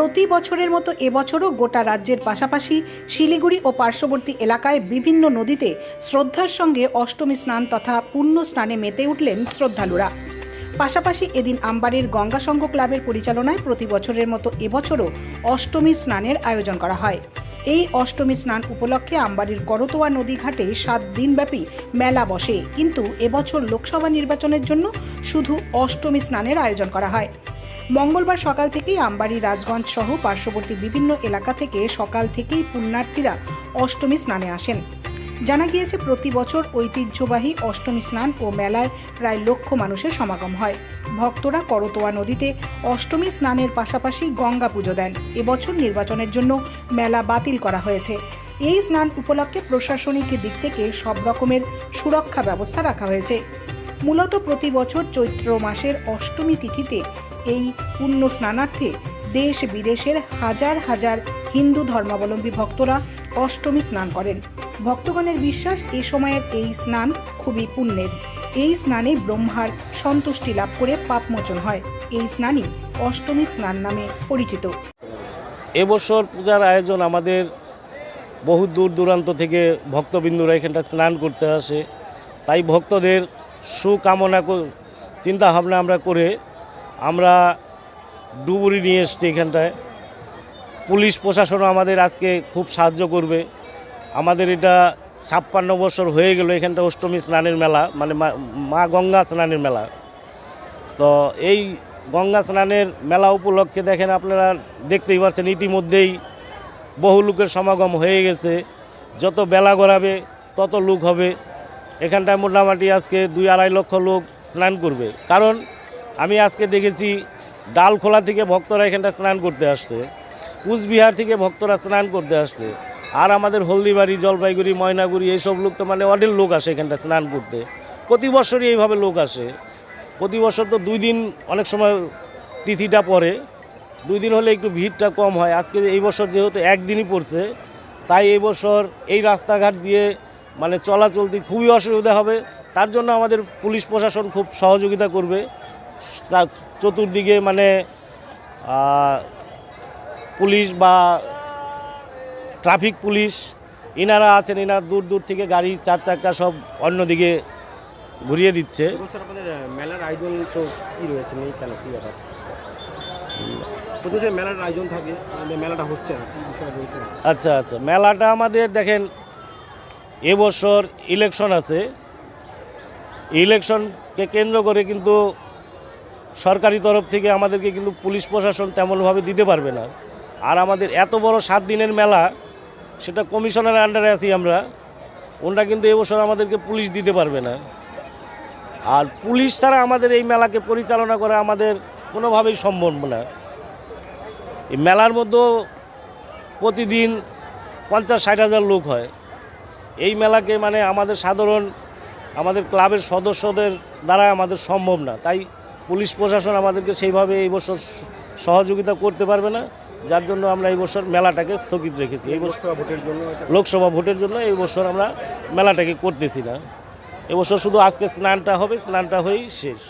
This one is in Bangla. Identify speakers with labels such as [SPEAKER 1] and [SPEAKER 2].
[SPEAKER 1] প্রতি বছরের মতো এবছরও গোটা রাজ্যের পাশাপাশি শিলিগুড়ি ও পার্শ্ববর্তী এলাকায় বিভিন্ন নদীতে শ্রদ্ধার সঙ্গে অষ্টমী স্নান তথা পুণ্য স্নানে মেতে উঠলেন শ্রদ্ধালুরা। পাশাপাশি এদিন আমবাড়ির গঙ্গা ক্লাবের পরিচালনায় প্রতি বছরের মতো এবছরও অষ্টমী স্নানের আয়োজন করা হয়। এই অষ্টমী স্নান উপলক্ষে আমবাড়ির করতোয়া নদী ঘাটে সাত দিনব্যাপী মেলা বসে। কিন্তু এবছর লোকসভা নির্বাচনের জন্য শুধু অষ্টমী স্নানের আয়োজন করা হয়। মঙ্গলবার সকাল থেকেই আমবাড়ি, রাজগঞ্জ সহ পার্শ্ববর্তী বিভিন্ন এলাকা থেকে সকাল থেকেই পুণ্যার্থীরা অষ্টমী স্নানে আসেন। জানা গিয়েছে, প্রতি বছর ঐতিহ্যবাহী অষ্টমী স্নান ও মেলায় প্রায় লক্ষ মানুষের সমাগম হয়। ভক্তরা করতোয়া নদীতে অষ্টমী স্নানের পাশাপাশি গঙ্গা পুজো দেন। এবছর নির্বাচনের জন্য মেলা বাতিল করা হয়েছে। এই স্নান উপলক্ষে প্রশাসনিক দিক থেকে সব রকমের সুরক্ষা ব্যবস্থা রাখা হয়েছে। মূলত প্রতি বছর চৈত্র মাসের অষ্টমী তিথিতে এই পুণ্য স্নানার্থে দেশ বিদেশের হাজার হাজার হিন্দু ধর্মাবলম্বী ভক্তরা অষ্টমী স্নান করেন। ভক্তগণের বিশ্বাস এই সময়ের এই স্নান খুবই পুণ্যের। এই স্নানে ব্রহ্মার সন্তুষ্টি লাভ করে পাপমোচন হয়। এই স্নানই অষ্টমী স্নান নামে পরিচিত।
[SPEAKER 2] এবছর পূজার আয়োজন আমাদের বহু দূর দূরান্ত থেকে ভক্তবিন্দুরা এখানটা স্নান করতে আসে। তাই ভক্তদের সুকামনা ক- চিন্তা ভাবনা আমরা করে আমরা ডুবুরি নিয়ে এসছি এখানটায়। পুলিশ প্রশাসনও আমাদের আজকে খুব সাহায্য করবে। আমাদের এটা ছাপ্পান্ন বছর হয়ে গেল এখানটা অষ্টমী স্নানের মেলা মানে মা- গঙ্গা স্নানের মেলা। তো এই গঙ্গা স্নানের মেলা উপলক্ষে দেখেন আপনারা দেখতেই পাচ্ছেন, ইতিমধ্যেই বহু লোকের সমাগম হয়ে গেছে। যত বেলা গড়াবে, তত লোক হবে। এখানটায় মোটামুটি আজকে দুই আড়াই লক্ষ লোক স্নান করবে। কারণ আমি আজকে দেখেছি ডালখোলা থেকে ভক্তরা এখানটা স্নান করতে আসছে, কুচবিহার থেকে ভক্তরা স্নান করতে আসছে, আর আমাদের হলদিবাড়ি, জলপাইগুড়ি, ময়নাগুড়ি, এইসব লোক তো মানে অনেক লোক আসে এখানটা স্নান করতে। প্রতি বছরই এইভাবে লোক আসে। প্রতি বছর তো দুই দিন অনেক সময় তিথিটা পড়ে, দুই দিন হলে একটু ভিড়টা কম হয়। আজকে এই বছর যেহেতু একদিনই পড়ছে, তাই এই বছর এই রাস্তাঘাট দিয়ে মানে চলাচলতে খুবই অসুবিধা হবে। তার জন্য আমাদের পুলিশ প্রশাসন খুব সহযোগিতা করবে। চতুর্দিকে মানে পুলিশ বা ট্রাফিক পুলিশ ইনারা আছেন ইনারা দূর দূর থেকে গাড়ি চার চাকা সব অন্যদিকে ঘুরিয়ে দিচ্ছে।
[SPEAKER 3] মেলার আয়োজন তো কি রয়েছে? নেই কেন কি ব্যাপার? মেলার আয়োজন থাকে মেলাটা হচ্ছে
[SPEAKER 2] আচ্ছা আচ্ছা। মেলাটা আমাদের দেখেন এবছর ইলেকশন আছে। ইলেকশনকে কেন্দ্র করে কিন্তু সরকারি তরফ থেকে আমাদেরকে কিন্তু পুলিশ প্রশাসন তেমনভাবে দিতে পারবে না। আর আমাদের এত বড় সাত দিনের মেলা, সেটা কমিশনের আন্ডারে আছি আমরা, ওনারা কিন্তু এবছর আমাদেরকে পুলিশ দিতে পারবে না। আর পুলিশ ছাড়া আমাদের এই মেলাকে পরিচালনা করা আমাদের কোনোভাবেই সম্ভব না। এই মেলার মধ্যেও প্রতিদিন পঞ্চাশ ষাট হাজার লোক হয়। এই মেলাকে মানে আমাদের সাধারণ, আমাদের ক্লাবের সদস্যদের দ্বারা আমাদের সম্ভব না। তাই পুলিশ প্রশাসন আমাদেরকে সেইভাবে এই বছর সহযোগিতা করতে পারবে না যার জন্য আমরা এই বছর মেলাটাকে স্থগিত রেখেছি। এই বছর
[SPEAKER 3] ভোটের জন্য
[SPEAKER 2] লোকসভা ভোটের জন্য এই বছর আমরা মেলাটাকে করতেছি না। এবছর শুধু আজকে স্নানটা হবে স্নানটা হয়েই শেষ।